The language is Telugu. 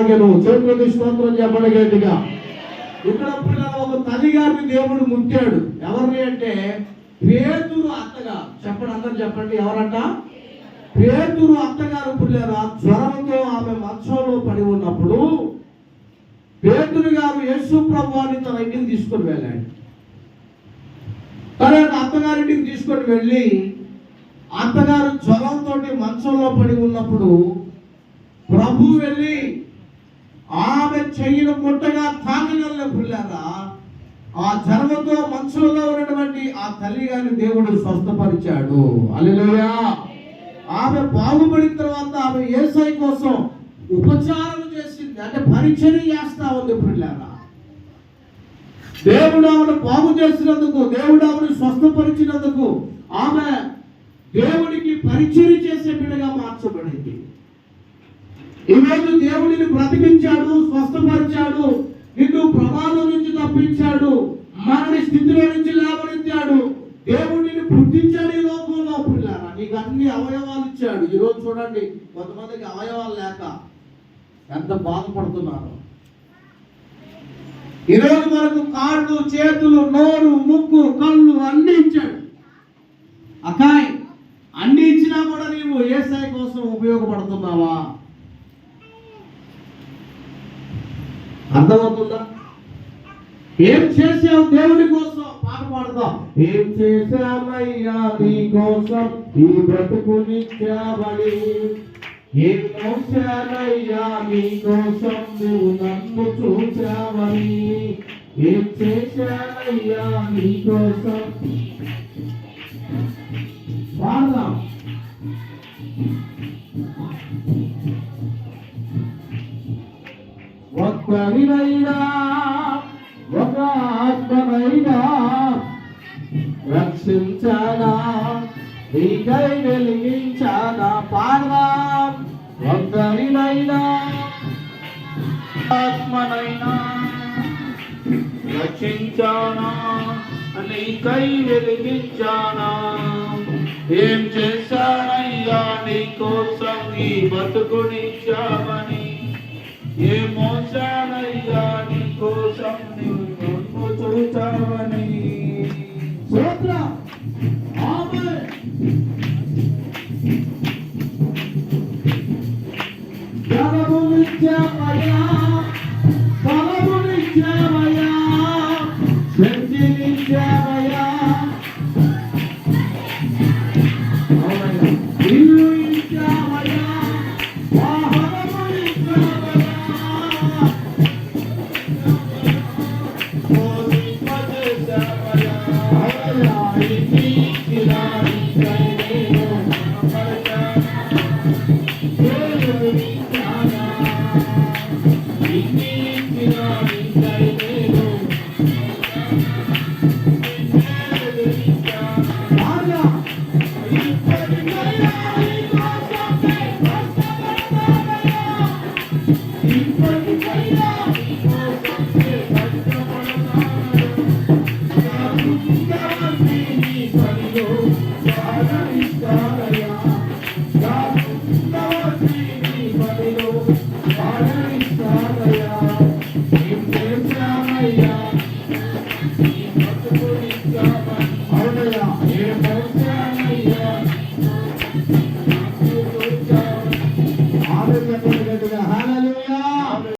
చేతులకి స్తోత్రం చెప్పండి గట్టిగా ఇక్కడ ఒక తల్లి గారిని దేవుడు ముట్టాడు. ఎవరిని అంటే పేతురు అత్తగా చెప్పండి అందరు చెప్పండి ఎవరంట? పేతురు అత్తగారు పుల్లారా జ్వరంతో ఆమె మంచంలో పడి ఉన్నప్పుడు పేతురు గారు యేసు ప్రభువాన్ని తన ఇంటికి తీసుకొని వెళ్ళాడు. తన అత్తగారింటికి తీసుకొని వెళ్ళి అత్తగారు జ్వరంతో మంచంలో పడి ఉన్నప్పుడు ప్రభు వెళ్ళి ఆమె చెయ్యిన ముట్టగా తాగినల్ల పిల్లరా? ఆ జ్వరంతో మంచంలో ఉన్నటువంటి ఆ తల్లి గారిని దేవుడు స్వస్థపరిచాడు. అల్లెలుయా ఆమె బాగుపడిన తర్వాత ఆమె ఏసై కోసం ఉపచారం చేసింది. అంటే పరిచయం చేస్తా ఉంది పిల్లరా. దేవుడు ఆమెను బాగు చేసినందుకు దేవుడు ఆమెను స్వస్థపరిచినందుకు ఆమె దేవుడికి పరిచయం చేసే బిడ్డగా మార్చబడింది. ఈరోజు దేవుడిని బ్రతికించాడు పుట్టించాడు ఈ లోకంలో పిల్లారా నీకు అన్ని అవయవాలు ఇచ్చాడు. ఈరోజు చూడండి కొంతమందికి అవయవాలు లేక ఎంత బాధపడుతున్నారు. ఈరోజు మనకు కాళ్ళు చేతులు నోరు ముక్కు కళ్ళు అన్ని ఇచ్చాడు. అకాయ్ అన్ని ఇచ్చినా కూడా నీవు స్థాయి కోసం ఉపయోగపడుతున్నావా? అర్థమవుతుందా? ఏం చేసావు దేవుడి కోసం? పాట పాడదాం ఏం చేశామయ్యా నీ కోసం ఈ బ్రతుకునిచ్చావని ఏం మోసానయ్యా నీ కోసం నువ్వు నన్ను చూసావని ఏం చేశానయ్యా నీ కోసం పాడదాం ఒక్కరినైనా ఒక ఆత్మనైనా రక్షించానా? నీకై వెలిగించానా పాడదాం ఒక్కరినైనా ఆత్మనైనా? రక్షించానా? నీకై వెలిగించానా? ఏం చేశానయ్యా నీ కోసం ఈ బతుకునిచ్చామని ఏ మోసానయ్యా నీ కోసం నువ్వు చూచావని Thank you.